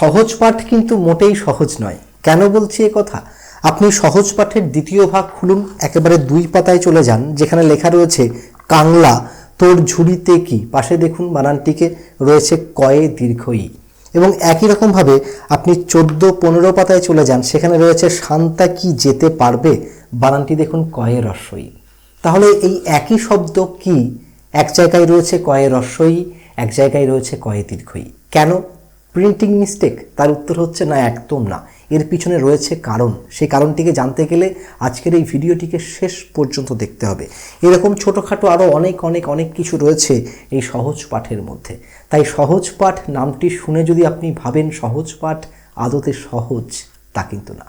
সহজ পাঠ কিন্তু মোটেই সহজ নয়। কেন বলছি এ কথা? আপনি সহজ পাঠের দ্বিতীয় ভাগ খুলুন, একেবারে দুই পাতায় চলে যান, যেখানে লেখা রয়েছে, কাংলা, তোর ঝুড়িতে কি? পাশে দেখুন বানানটিকে, রয়েছে, কয়ে দীর্ঘই। এবং একই রকমভাবে আপনি চোদ্দ, পনেরো পাতায় চলে যান, সেখানে রয়েছে, শান্তা কি যেতে পারবে? বানানটি দেখুন, কয়ে রস্বই তাহলে এই একই শব্দ কি? এক জায়গায় রয়েছে, কয়ে রস্বই এক জায়গায় রয়েছে, কয়ে দীর্ঘই। কেন? প্রিন্টিং মিস্টেক তার উত্তর হচ্ছে না, একদম না। এর পিছনে রয়েছে কারণ। সেই কারণটিকে জানতে গেলে আজকের এই ভিডিওটিকে শেষ পর্যন্ত দেখতে হবে। এরকম ছোটোখাটো আরও অনেক অনেক অনেক কিছু রয়েছে এই সহজ পাঠের মধ্যে। তাই সহজ পাঠ নামটি শুনে যদি আপনি ভাবেন সহজ পাঠ আদতে সহজ, তা কিন্তু না।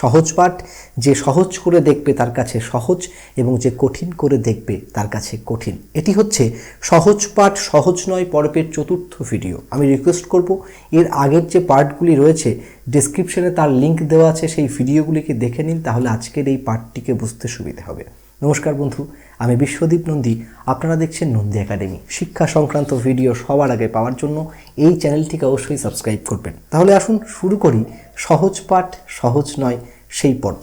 সহজ পাঠ, যে সহজ করে দেখবে তার কাছে সহজ এবং যে কঠিন করে দেখবে তার কাছে কঠিন। এটি হচ্ছে সহজ পাঠ, সহজ নয় পর্বের চতুর্থ ভিডিও আমি রিকোয়েস্ট করব, এর আগের যে পার্টগুলি রয়েছে ডিসক্রিপশনে তার লিঙ্ক দেওয়া আছে, সেই ভিডিওগুলিকে দেখে নিন, তাহলে আজকের এই পার্টটিকে বুঝতে সুবিধা হবে। নমস্কার বন্ধু, আমি বিশ্বদীপ নন্দী। আপনারা দেখছেন নন্দী একাডেমি। শিক্ষা সংক্রান্ত ভিডিও সবার আগে পাওয়ার জন্য এই চ্যানেলটিকে অবশ্যই সাবস্ক্রাইব করবেন। তাহলে আসুন শুরু করি সহজ পাঠ, সহজ নয়, সেই পর্ব।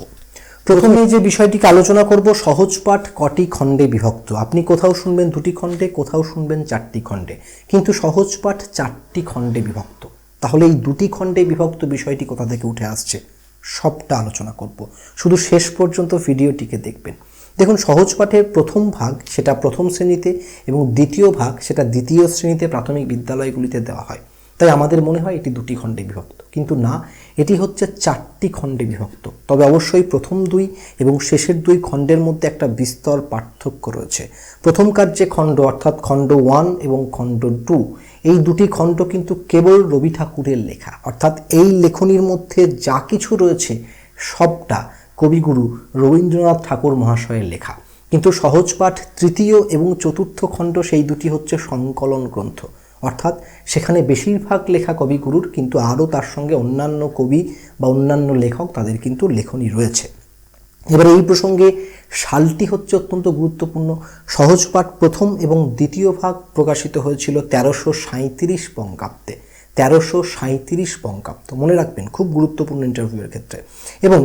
প্রথমে যে বিষয়টিকে আলোচনা করব, সহজ পাঠ কটি খণ্ডে বিভক্ত? আপনি কোথাও শুনবেন দুটি খণ্ডে, কোথাও শুনবেন চারটি খণ্ডে। কিন্তু সহজ পাঠ চারটি খণ্ডে বিভক্ত। তাহলে এই দুটি খণ্ডে বিভক্ত বিষয়টি কোথা থেকে উঠে আসছে? সবটা আলোচনা করব। শুধু শেষ পর্যন্ত ভিডিওটিকে দেখবেন। দেখুন, সহজ পাঠের প্রথম ভাগ সেটা প্রথম শ্রেণীতে এবং দ্বিতীয় ভাগ সেটা দ্বিতীয় শ্রেণীতে প্রাথমিক বিদ্যালয়গুলিতে দেওয়া হয়। তাই আমাদের মনে হয় এটি দুটি খণ্ডে বিভক্ত। কিন্তু না, এটি হচ্ছে চারটি খণ্ডে বিভক্ত। তবে অবশ্যই প্রথম দুই এবং শেষের দুই খণ্ডের মধ্যে একটা বিস্তর পার্থক্য রয়েছে। প্রথমকার যে খণ্ড অর্থাৎ খণ্ড ওয়ান এবং খণ্ড টু, এই দুটি খণ্ড কিন্তু কেবল রবি ঠাকুরের লেখা। অর্থাৎ এই লেখনির মধ্যে যা কিছু রয়েছে সবটা কবিগুরু রবীন্দ্রনাথ ঠাকুর মহাশয়ের লেখা। কিন্তু সহজপাঠ তৃতীয় এবং চতুর্থ খণ্ড সেই দুটি হচ্ছে সংকলন গ্রন্থ। অর্থাৎ সেখানে বেশিরভাগ লেখা কবিগুরুর, কিন্তু আরও তার সঙ্গে অন্যান্য কবি বা অন্যান্য লেখক তাদের কিন্তু লেখনী রয়েছে। এবার এই প্রসঙ্গে সালটি হচ্ছে অত্যন্ত গুরুত্বপূর্ণ। সহজপাঠ প্রথম এবং দ্বিতীয় ভাগ প্রকাশিত হয়েছিল তেরোশো সাঁইত্রিশ বঙ্গাব্দে। তেরোশো সাঁইত্রিশ বঙ্গাব্দ। মনে রাখবেন, খুব গুরুত্বপূর্ণ ইন্টারভিউয়ের ক্ষেত্রে। এবং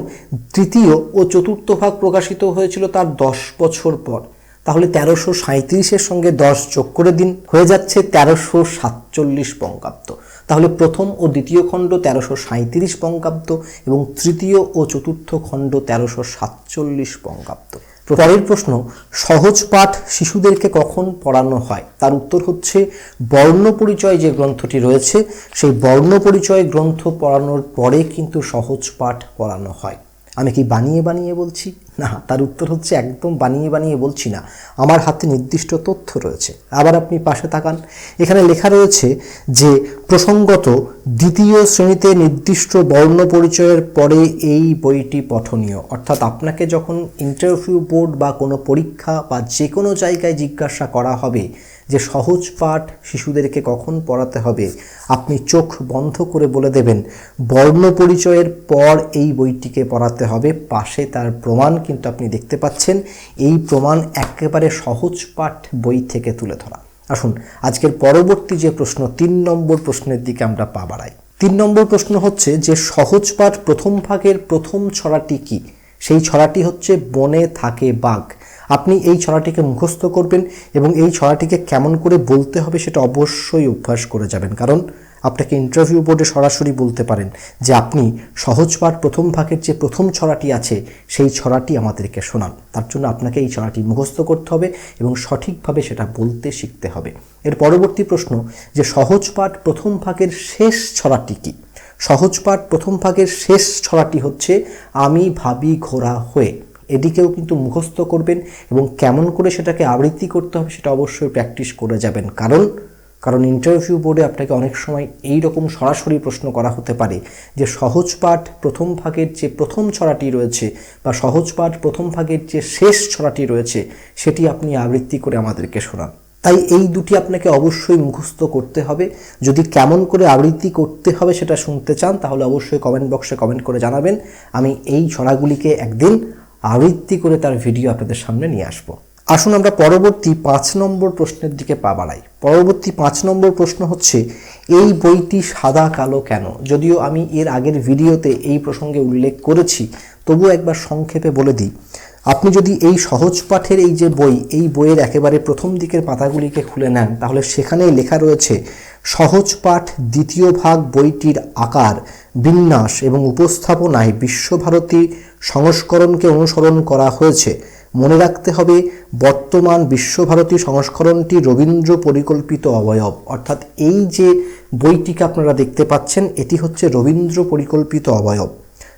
তৃতীয় ও চতুর্থ ভাগ প্রকাশিত হয়েছিল তার দশ বছর পর। তাহলে তেরোশো সাঁইত্রিশের সঙ্গে দশ যোগ করে দিন, হয়ে যাচ্ছে তেরোশো সাতচল্লিশ বঙ্গাব্দ। তাহলে প্রথম ও দ্বিতীয় খণ্ড তেরোশো সাঁইত্রিশ বঙ্গাব্দ এবং তৃতীয় ও চতুর্থ খণ্ড তেরোশো সাতচল্লিশ বঙ্গাব্দ। পরের প্রশ্ন, সহজ পাঠ শিশুদেরকে কখন পড়ানো হয়? তার উত্তর হচ্ছে, বর্ণ পরিচয় যে গ্রন্থটি রয়েছে, সেই বর্ণ পরিচয় গ্রন্থ পড়ানোর পরে কিন্তু সহজ পাঠ পড়ানো হয়। আমি কি বানিয়ে বানিয়ে বলছি? না, তার উত্তর হচ্ছে একদম বানিয়ে বানিয়ে বলছি না। আমার হাতে নির্দিষ্ট তথ্য রয়েছে। আবার আপনি পাশে তাকান। এখানে লেখা রয়েছে যে, প্রসঙ্গত দ্বিতীয় শ্রেণীতে নির্দিষ্ট বর্ণ পরিচয়ের পরে এই বইটি পঠনীয়। অর্থাৎ আপনাকে যখন ইন্টারভিউ বোর্ড বা কোনো পরীক্ষা বা যে কোনো জায়গায় জিজ্ঞাসা করা হবে যে সহজ পাঠ শিশুদেরকে কখন পড়াতে হবে, আপনি চোখ বন্ধ করে বলে দেবেন, বর্ণ পরিচয়ের পর এই বইটিকে পড়াতে হবে। পাশে তার প্রমাণ কিন্তু আপনি দেখতে পাচ্ছেন, এই প্রমাণ একেবারে সহজ পাঠ বই থেকে তুলে ধরা। আসুন, আজকের পরবর্তী যে প্রশ্ন, তিন নম্বর প্রশ্নের দিকে আমরা পা বাড়াই। তিন নম্বর প্রশ্ন হচ্ছে যে সহজ পাঠ প্রথম ভাগের প্রথম ছড়াটি কি? সেই ছড়াটি হচ্ছে বনে থাকে বাঘ। আপনি এই ছড়াটিকে মুখস্থ করবেন এবং এই ছড়াটিকে কেমন করে বলতে হবে সেটা অবশ্যই অভ্যাস করে যাবেন। কারণ আপনাকে ইন্টারভিউ বোর্ডে সরাসরি বলতে পারেন যে আপনি সহজ পাঠ প্রথম ভাগের যে প্রথম ছড়াটি আছে, সেই ছড়াটি আমাদেরকে শোনান। তার জন্য আপনাকে এই ছড়াটি মুখস্থ করতে হবে এবং সঠিকভাবে সেটা বলতে শিখতে হবে। এর পরবর্তী প্রশ্ন, যে সহজ পাঠ প্রথম ভাগের শেষ ছড়াটি কী? সহজ পাঠ প্রথম ভাগের শেষ ছড়াটি হচ্ছে, আমি ভাবি ঘোরা হয়ে। এদিকেও কিন্তু মুখস্থ করবেন এবং কেমন করে সেটাকে আবৃত্তি করতে হবে সেটা অবশ্যই প্র্যাকটিস করে যাবেন। কারণ কারণ ইন্টারভিউ বোর্ডে আপনাকে অনেক সময় এই রকম সরাসরি প্রশ্ন করা হতে পারে যে সহজ পাঠ প্রথম ভাগের যে প্রথম ছড়াটি রয়েছে বা সহজ পাঠ প্রথম ভাগের যে শেষ ছড়াটি রয়েছে সেটি আপনি আবৃত্তি করে আমাদেরকে শোনান। তাই এই দুটি আপনাকে অবশ্যই মুখস্থ করতে হবে। যদি কেমন করে আবৃত্তি করতে হবে সেটা শুনতে চান তাহলে অবশ্যই কমেন্ট বক্সে কমেন্ট করে জানাবেন। আমি এই ছড়াগুলিকে একদিন আবৃত্তি করে তার ভিডিও আপনাদের সামনে নিয়ে আসব। আসুন আমরা পরবর্তী পাঁচ নম্বর প্রশ্নের দিকে পা বাড়াই। পরবর্তী পাঁচ নম্বর প্রশ্ন হচ্ছে, এই বইটি সাদা, কালো কেন? যদিও আমি এর আগের ভিডিওতে এই প্রসঙ্গে উল্লেখ করেছি, তবুও একবার সংক্ষেপে বলে দিই। আপনি যদি এই সহজ পাঠের এই যে বই, এই বইয়ের একেবারে প্রথম দিকের পাতাগুলিকে খুলে নেন, তাহলে সেখানেই লেখা রয়েছে সহজ পাঠ দ্বিতীয় ভাগ বইটির আকার, বিন্যাস এবং উপস্থাপনায় বিশ্বভারতী সংস্করণকে অনুসরণ করা হয়েছে। মনে রাখতে হবে, বর্তমান বিশ্বভারতী সংস্করণটি রবীন্দ্র পরিকল্পিত অবয়ব। অর্থাৎ এই যে বইটিকে আপনারা দেখতে পাচ্ছেন, এটি হচ্ছে রবীন্দ্র পরিকল্পিত অবয়ব।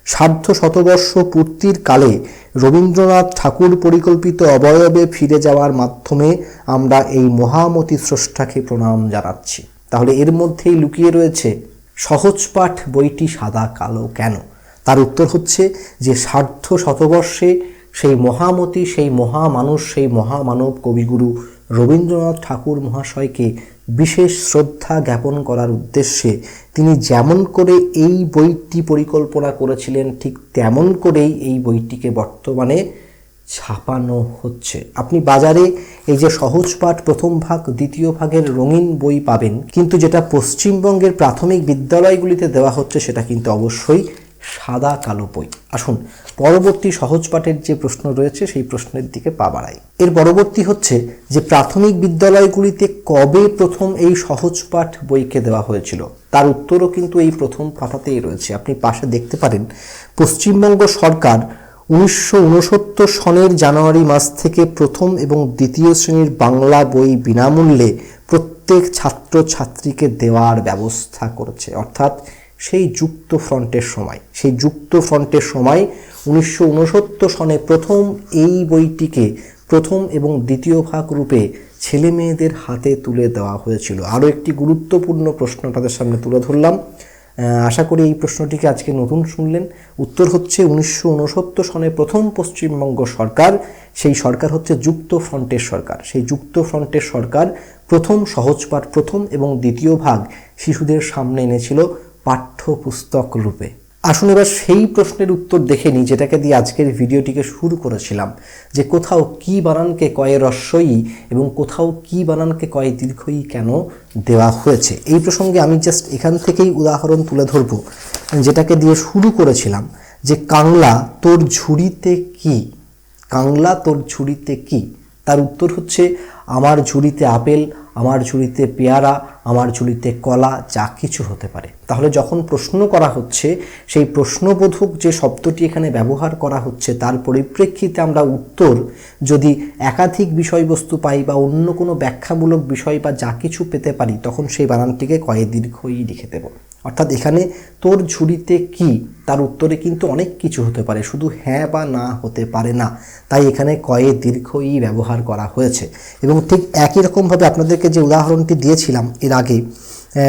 সার্ধ শতবর্ষ পূর্তির কালে রবীন্দ্রনাথ ঠাকুর পরিকল্পিত অবয়বে ফিরে যাওয়ার মাধ্যমে আমরা এই মহামতি স্রষ্টাকে প্রণাম জানাচ্ছি। তাহলে এর মধ্যেই লুকিয়ে রয়েছে সহজ পাঠ বইটি সাদা কালো কেন? তার উত্তর হচ্ছে যে সার্ধ শতবর্ষে সেই মহামতি, সেই মহামানুষ সেই মহামানব কবিগুরু রবীন্দ্রনাথ ঠাকুর মহাশয়কে বিশেষ শ্রদ্ধা জ্ঞাপন করার উদ্দেশ্যে তিনি যেমন করে এই বইটি পরিকল্পনা করেছিলেন, ঠিক তেমন করেই এই বইটিকে বর্তমানে ছাপানো হচ্ছে। আপনি বাজারে এই যে সহজ পাঠ প্রথম ভাগ, দ্বিতীয় ভাগের রঙিন বই পাবেন, কিন্তু যেটা পশ্চিমবঙ্গের প্রাথমিক বিদ্যালয়গুলিতে দেওয়া হচ্ছে সেটা কিন্তু অবশ্যই সাদা কালো বই। আসুন, পরবর্তী সহজ পাঠের যে প্রশ্ন রয়েছে সেই প্রশ্নের দিকে পা বাড়াই। এর পরবর্তী হচ্ছে যে প্রাথমিক বিদ্যালয়গুলিতে কবে প্রথম এই সহজ পাঠ বইকে দেওয়া হয়েছিল? তার উত্তরও কিন্তু এই প্রথম পাতাতেই রয়েছে। আপনি পাশে দেখতে পারেন, পশ্চিমবঙ্গ সরকার উনিশশো উনসত্তর সনের জানুয়ারি মাস থেকে প্রথম এবং দ্বিতীয় শ্রেণির বাংলা বই বিনামূল্যে প্রত্যেক ছাত্র ছাত্রীকে দেওয়ার ব্যবস্থা করেছে। অর্থাৎ সেই যুক্ত ফ্রন্টের সময়। সেই যুক্ত ফ্রন্টের সময় উনিশশো উনসত্তর সনে প্রথম এই বইটিকে প্রথম এবং দ্বিতীয় ভাগ রূপে ছেলে মেয়েদের হাতে তুলে দেওয়া হয়েছিল। আরও একটি গুরুত্বপূর্ণ প্রশ্ন তাদের সামনে তুলে ধরলাম। আশা করি এই প্রশ্নটিকে আজকে নতুন শুনলেন। উত্তর হচ্ছে উনিশশো উনসত্তর সনে প্রথম পশ্চিমবঙ্গ সরকার, সেই সরকার হচ্ছে যুক্ত ফ্রন্টের সরকার। সেই যুক্ত ফ্রন্টের সরকার প্রথম সহজপাঠ প্রথম এবং দ্বিতীয় ভাগ শিশুদের সামনে এনেছিল পাঠ্যপুস্তক রূপে। আসুন এবার সেই প্রশ্নের উত্তর দেখে নিই, যেটাকে দিয়ে আজকের ভিডিওটিকে শুরু করেছিলাম, যে কোথাও কি বানানকে কয়ে রস্যই এবং কোথাও কি বানানকে কয়ে দীর্ঘই কেন দেওয়া হয়েছে? এই প্রসঙ্গে আমি জাস্ট এখান থেকেই উদাহরণ তুলে ধরব, যেটাকে দিয়ে শুরু করেছিলাম, যে কাংলা তোর ঝুড়িতে কি? কাংলা তোর ঝুড়িতে কি? তার উত্তর হচ্ছে আমার ঝুড়িতে আপেল, আমার ঝুড়িতে পেয়ারা, আমার ঝুড়িতে কলা, যা কিছু হতে পারে। তাহলে যখন প্রশ্ন করা হচ্ছে, সেই প্রশ্নবোধক যে শব্দটি এখানে ব্যবহার করা হচ্ছে, তার পরিপ্রেক্ষিতে আমরা উত্তর যদি একাধিক বিষয়বস্তু পাই বা অন্য কোনো ব্যাখ্যামূলক বিষয় বা যা কিছু পেতে পারি, তখন সেই বানানটিকে কয়ে দীর্ঘই লিখে দেব। অর্থাৎ এখানে তোর ঝুড়িতে কি, তার উত্তরে কিন্তু অনেক কিছু হতে পারে, শুধু হ্যাঁ বা না হতে পারে না। তাই এখানে কয়ে দীর্ঘ ই ব্যবহার করা হয়েছে। এবং ঠিক একই রকমভাবে আপনাদেরকে যে উদাহরণটি দিয়েছিলাম এর আগে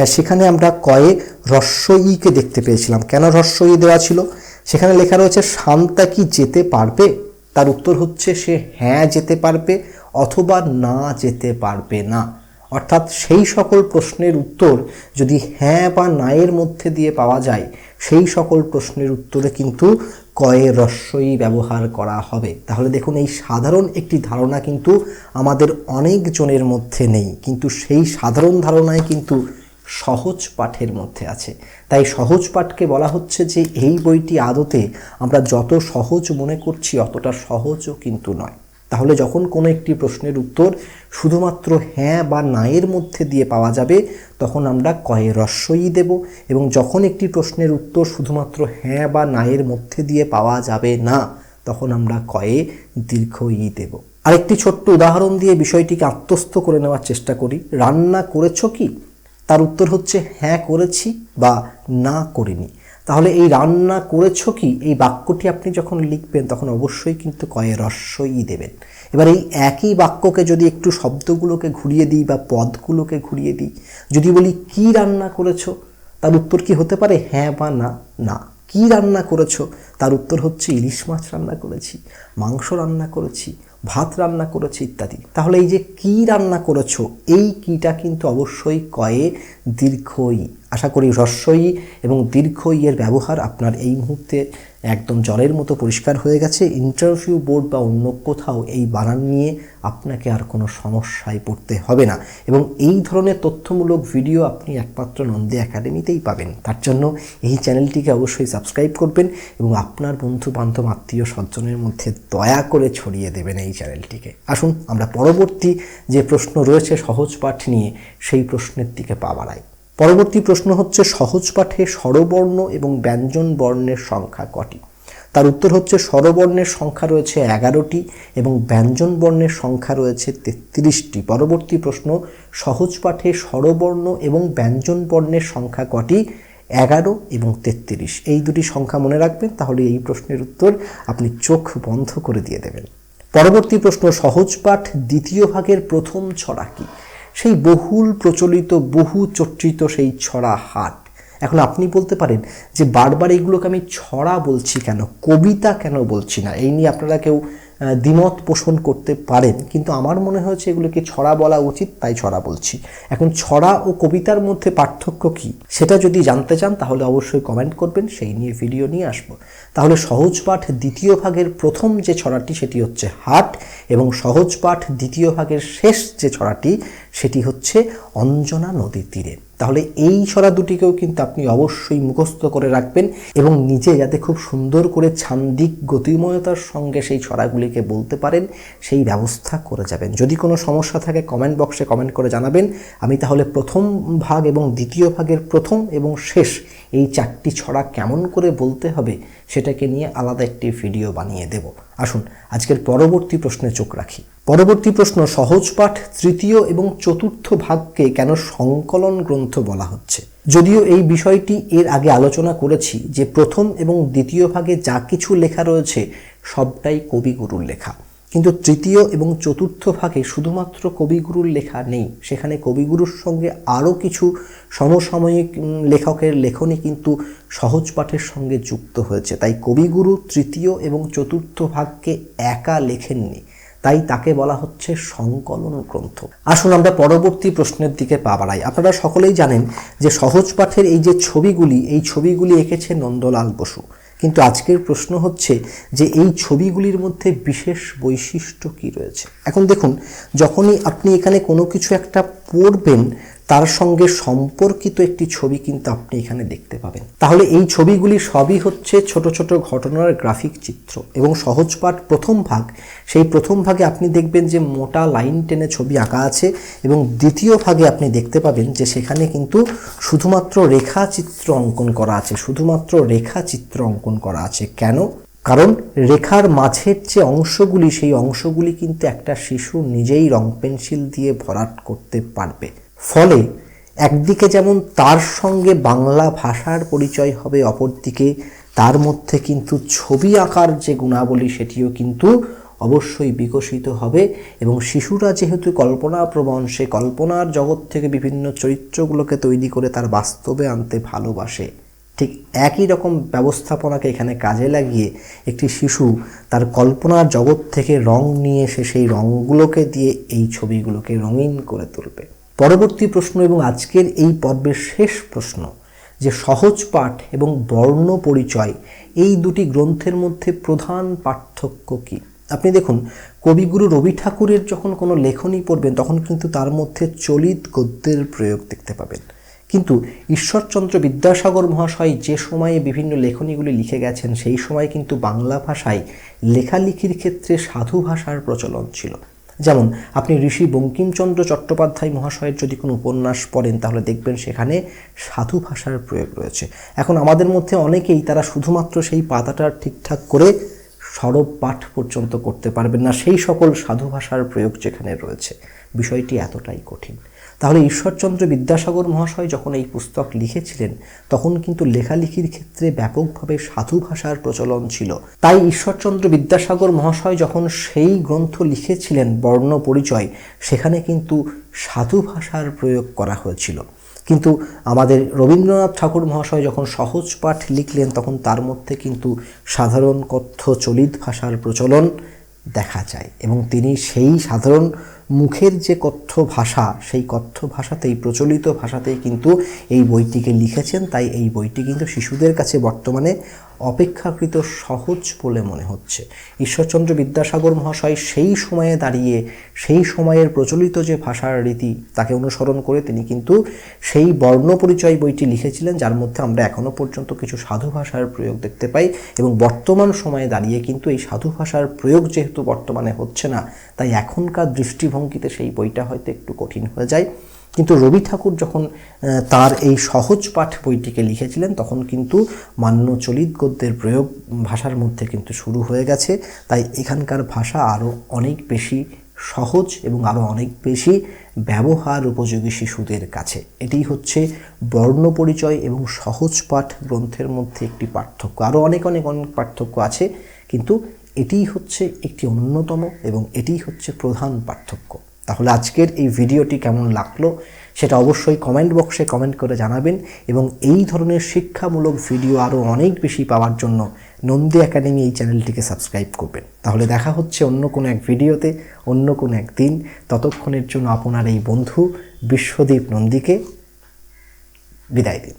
সেখানে আমরা কয়ে রস্যইকে দেখতে পেয়েছিলাম। কেন রস্যই দেওয়া ছিল? সেখানে লেখা রয়েছে, শান্তা কি যেতে পারবে? তার উত্তর হচ্ছে, সে হ্যাঁ যেতে পারবে অথবা না যেতে পারবে না। অর্থাৎ সেই সকল প্রশ্নের উত্তর যদি হ্যাঁ বা নায়ের মধ্যে দিয়ে পাওয়া যায়, সেই সকল প্রশ্নের উত্তরে কিন্তু কয়ে রস্যই ব্যবহার করা হবে। তাহলে দেখুন, এই সাধারণ একটি ধারণা কিন্তু আমাদের অনেক জনের মধ্যে নেই, কিন্তু সেই সাধারণ ধারণায় কিন্তু সহজ পাঠের মধ্যে আছে। তাই সহজ পাঠকে বলা হচ্ছে যে, এই বইটি আদতে আমরা যত সহজ মনে করছি, অতটা সহজও কিন্তু নয়। তাহলে যখন কোনো একটি প্রশ্নের উত্তর শুধুমাত্র হ্যাঁ বা নায়ের মধ্যে দিয়ে পাওয়া যাবে, তখন আমরা কয়ে রস্যই দেব এবং যখন একটি প্রশ্নের উত্তর শুধুমাত্র হ্যাঁ বা নায়ের মধ্যে দিয়ে পাওয়া যাবে না, তখন আমরা কয়ে দীর্ঘ ই দেব। আরেকটি ছোট্ট উদাহরণ দিয়ে বিষয়টিকে আত্মস্থ করে নেওয়ার চেষ্টা করি। রান্না করেছ কি? তার উত্তর হচ্ছে হ্যাঁ করেছি বা না করিনি। তাহলে এই রান্না করেছ কি? এই বাক্যটি আপনি যখন লিখবেন, তখন অবশ্যই কিন্তু কয়ে রস্যই দেবেন। এবার এই একই বাক্যকে যদি একটু শব্দগুলোকে ঘুরিয়ে দিই বা পদগুলোকে ঘুরিয়ে দিই, যদি বলি, কি রান্না করেছ? তার উত্তর কি হতে পারে? হ্যাঁ বা না। না। কি রান্না করেছ? তার উত্তর হচ্ছে, ইলিশ মাছ রান্না করেছি। মাংস রান্না করেছি। ভাত রান্না করেছি ইত্যাদি। তাহলে এই যে কি রান্না করেছ, এই কিটা কিন্তু অবশ্যই কয়ে দীর্ঘই, আশা করি হ্রস্বই এবং দীর্ঘই এর ব্যবহার আপনার এই মুহূর্তে একদম জলের মতো পরিষ্কার হয়ে গেছে। ইন্টারভিউ বোর্ড বা অন্য কোথাও এই বানান নিয়ে আপনাকে আর কোনো সমস্যায় পড়তে হবে না। এবং এই ধরনের তথ্যমূলক ভিডিও আপনি একমাত্র নন্দী একাডেমিতেই পাবেন। তার জন্য এই চ্যানেলটিকে অবশ্যই সাবস্ক্রাইব করবেন এবং আপনার বন্ধু বান্ধব আত্মীয় স্বজনের মধ্যে দয়া করে ছড়িয়ে দেবেন এই চ্যানেলটিকে। আসুন, আমরা পরবর্তী যে প্রশ্ন রয়েছে সহজ পাঠ নিয়ে সেই প্রশ্নের দিকে পা বাড়াই। পরবর্তী প্রশ্ন হচ্ছে, সহজ পাঠে স্বরবর্ণ এবং ব্যঞ্জন বর্ণের সংখ্যা কটি? তার উত্তর হচ্ছে, স্বরবর্ণের সংখ্যা রয়েছে এগারোটি এবং ব্যঞ্জন বর্ণের সংখ্যা রয়েছে তেত্রিশটি। পরবর্তী প্রশ্ন, সহজ পাঠে স্বরবর্ণ এবং ব্যঞ্জন বর্ণের সংখ্যা কটি? এগারো এবং তেত্রিশ। এই দুটি সংখ্যা মনে রাখবেন, তাহলে এই প্রশ্নের উত্তর আপনি চোখ বন্ধ করে দিয়ে দেবেন। পরবর্তী প্রশ্ন, সহজ পাঠ দ্বিতীয় ভাগের প্রথম ছড়া কি? সেই বহুল প্রচলিত, বহু চর্চিত সেই ছড়া হাট এখন আপনি বলতে পারেন যে বারবার এগুলোকে আমি ছড়া বলছি কেন, কবিতা কেন বলছি না? এই নিয়ে আপনারা কেউ দ্বিমত পোষণ করতে পারেন। কিন্তু আমার মনে হয়েছে এগুলোকে ছড়া বলা উচিত, তাই ছড়া বলছি। এখন ছড়া ও কবিতার মধ্যে পার্থক্য কি? সেটা যদি জানতে চান, তাহলে অবশ্যই কমেন্ট করবেন, সেই নিয়ে ভিডিও নিয়ে আসব। তাহলে সহজ পাঠ দ্বিতীয় ভাগের প্রথম যে ছড়াটি, সেটি হচ্ছে হাট, এবং সহজ পাঠ দ্বিতীয় ভাগের শেষ যে ছড়াটি, সেটি হচ্ছে অঞ্জনা নদীর তীরে। তাহলে এই ছড়া দুটিকেও কিন্তু আপনি অবশ্যই মুখস্থ করে রাখবেন এবং নিজে যাতে খুব সুন্দর করে ছান্দিক গতিময়তার সঙ্গে সেই ছড়াগুলিকে বলতে পারেন, সেই ব্যবস্থা করে যাবেন। যদি কোনো সমস্যা থাকে কমেন্ট বক্সে কমেন্ট করে জানাবেন। আমি তাহলে প্রথম ভাগ এবং দ্বিতীয় ভাগের প্রথম এবং শেষ এই চারটি ছড়া কেমন করে বলতে হবে সেটাকে নিয়ে আলাদা একটি ভিডিও বানিয়ে দেব। আসুন, আজকের পরবর্তী প্রশ্নে চোখ রাখি। পরবর্তী প্রশ্ন, সহজ পাঠ, তৃতীয় এবং চতুর্থ ভাগকে কেন সংকলন গ্রন্থ বলা হচ্ছে? যদিও এই বিষয়টি এর আগে আলোচনা করেছি যে প্রথম এবং দ্বিতীয় ভাগে যা কিছু লেখা রয়েছে, সবটাই কবিগুরুর লেখা। কিন্তু তৃতীয় এবং চতুর্থ ভাগে শুধুমাত্র কবিগুরুর লেখা নেই। সেখানে কবিগুরুর সঙ্গে আরও কিছু সমসাময়িক লেখকের লেখনী কিন্তু সহজ পাঠের সঙ্গে যুক্ত হয়েছে। তাই কবিগুরু তৃতীয় এবং চতুর্থ ভাগকে একা লেখেননি। তাই তাকে বলা হচ্ছে সংকলন গ্রন্থ আসুন আমরা পরবর্তী প্রশ্নের দিকে পা বাড়াই। আপনারা সকলেই জানেন যে সহজ পাঠের এই যে ছবিগুলি, এই ছবিগুলি এঁকেছে নন্দলাল বসু। কিন্তু আজকের প্রশ্ন হচ্ছে যে এই ছবিগুলির মধ্যে বিশেষ বৈশিষ্ট্য কি রয়েছে? এখন দেখুন, যখনই আপনি এখানে কোনো কিছু একটা পড়বেন তার সঙ্গে সম্পর্কিত একটি ছবি কিন্তু আপনি এখানে দেখতে পাবেন। তাহলে এই ছবিগুলি সবই হচ্ছে ছোট ছোট ঘটনার গ্রাফিক চিত্র এবং সহজ পাঠ প্রথম ভাগ। সেই প্রথম ভাগে আপনি দেখবেন যে মোটা লাইন টেনে ছবি আঁকা আছে এবং দ্বিতীয় ভাগে আপনি দেখতে পাবেন যে সেখানে কিন্তু শুধুমাত্র রেখা চিত্র অঙ্কন করা আছে, শুধুমাত্র রেখা চিত্র অঙ্কন করা আছে। কেন? কারণ রেখার মাঝের যে অংশগুলি, সেই অংশগুলি কিন্তু একটা শিশু নিজেই রং পেন্সিল দিয়ে ভরাট করতে পারবে। ফলে একদিকে যেমন তার সঙ্গে বাংলা ভাষার পরিচয় হবে, অপরদিকে তার মধ্যে কিন্তু ছবি আঁকার যে গুণাবলী সেটিও কিন্তু অবশ্যই বিকশিত হবে এবং শিশুরা যেহেতু কল্পনাপ্রবণ সে কল্পনার জগৎ থেকে বিভিন্ন চরিত্রগুলোকে তৈরি করে তার বাস্তবে আনতে ভালোবাসে। ঠিক একই রকম ব্যবস্থাপনাকে এখানে কাজে লাগিয়ে একটি শিশু তার কল্পনার জগৎ থেকে রং নিয়ে এসে সেই রঙগুলোকে দিয়ে এই ছবিগুলোকে রঙিন করে তুলবে। পরবর্তী প্রশ্ন এবং আজকের এই পর্বের শেষ প্রশ্ন, যে সহজ পাঠ এবং বর্ণ পরিচয়, এই দুটি গ্রন্থের মধ্যে প্রধান পার্থক্য কী? আপনি দেখুন, কবিগুরু রবি ঠাকুরের যখন কোনো লেখনী পড়বেন, তখন কিন্তু তার মধ্যে চলিত গদ্যের প্রয়োগ দেখতে পাবেন। কিন্তু ঈশ্বরচন্দ্র বিদ্যাসাগর মহাশয় যে সময়ে বিভিন্ন লেখনীগুলি লিখে গেছেন, সেই সময় কিন্তু বাংলা ভাষায় লেখালেখির ক্ষেত্রে সাধু ভাষার প্রচলন ছিল। যেমন, আপনি ঋষি বঙ্কিমচন্দ্র চট্টোপাধ্যায় মহাশয়ের যদি কোনো উপন্যাস পড়েন, তাহলে দেখবেন সেখানে সাধু ভাষার প্রয়োগ রয়েছে। এখন আমাদের মধ্যে অনেকেই তারা শুধুমাত্র সেই পাতাটা ঠিকঠাক করে সরব পাঠ পর্যন্ত করতে পারবেন না। সেই সকল সাধু ভাষার প্রয়োগ যেখানে রয়েছে, বিষয়টি এতটাই কঠিন। তাহলে ঈশ্বরচন্দ্র বিদ্যাসাগর মহাশয় যখন এই পুস্তক লিখেছিলেন, তখন কিন্তু লেখালেখির ক্ষেত্রে ব্যাপকভাবে সাধু ভাষার প্রচলন ছিল। তাই ঈশ্বরচন্দ্র বিদ্যাসাগর মহাশয় যখন সেই গ্রন্থ লিখেছিলেন, বর্ণ পরিচয়, সেখানে কিন্তু সাধু ভাষার প্রয়োগ করা হয়েছিল। কিন্তু আমাদের রবীন্দ্রনাথ ঠাকুর মহাশয় যখন সহজ পাঠ লিখলেন, তখন তার মধ্যে কিন্তু সাধারণ কথ্য চলিত ভাষার প্রচলন দেখা যায় এবং তিনি সেই সাধারণ মুখের যে কথ্য ভাষা, সেই কথ্য ভাষাতেই, প্রচলিত ভাষাতেই কিন্তু এই বইটিকে লিখেছেন। তাই এই বইটি কিন্তু শিশুদের কাছে বর্তমানে অপেক্ষাকৃত সহজ বলে মনে হচ্ছে। ঈশ্বরচন্দ্র বিদ্যাসাগর মহাশয় সেই সময়ে দাঁড়িয়ে, সেই সময়ের প্রচলিত যে ভাষার রীতি তাকে অনুসরণ করে তিনি কিন্তু সেই বর্ণ পরিচয় বইটি লিখেছিলেন, যার মধ্যে আমরা এখনও পর্যন্ত কিছু সাধু ভাষার প্রয়োগ দেখতে পাই এবং বর্তমান সময়ে দাঁড়িয়ে কিন্তু এই সাধু ভাষার প্রয়োগ যেহেতু বর্তমানে হচ্ছে না, তাই এখনকার দৃষ্টিভঙ্গিতে সেই বইটা হয়তো একটু কঠিন হয়ে যায়। কিন্তু রবি ঠাকুর যখন তার এই সহজ পাঠ বইটিকে লিখেছিলেন, তখন কিন্তু মান্য চলিত গদ্যের প্রয়োগ ভাষার মধ্যে কিন্তু শুরু হয়ে গেছে। তাই এখানকার ভাষা আরও অনেক বেশি সহজ এবং আরও অনেক বেশি ব্যবহার উপযোগী শিশুদের কাছে। এটি হচ্ছে বর্ণ পরিচয় এবং সহজ পাঠ গ্রন্থের মধ্যে একটি পার্থক্য। আরও অনেক অনেক অনেক পার্থক্য আছে, কিন্তু এটিই হচ্ছে একটি অন্যতম এবং এটিই হচ্ছে প্রধান পার্থক্য। তাহলে আজকের এই ভিডিওটি কেমন লাগল সেটা অবশ্যই কমেন্ট বক্সে কমেন্ট করে জানাবেন এবং এই ধরনের শিক্ষামূলক ভিডিও আরও অনেক বেশি পাওয়ার জন্য নন্দী একাডেমি এই চ্যানেলটিকে সাবস্ক্রাইব করবেন। তাহলে দেখা হচ্ছে অন্য কোনো এক ভিডিওতে, অন্য কোনো এক দিন। ততক্ষণের জন্য আপনার এই বন্ধু বিশ্বদীপ নন্দীকে বিদায় দিন।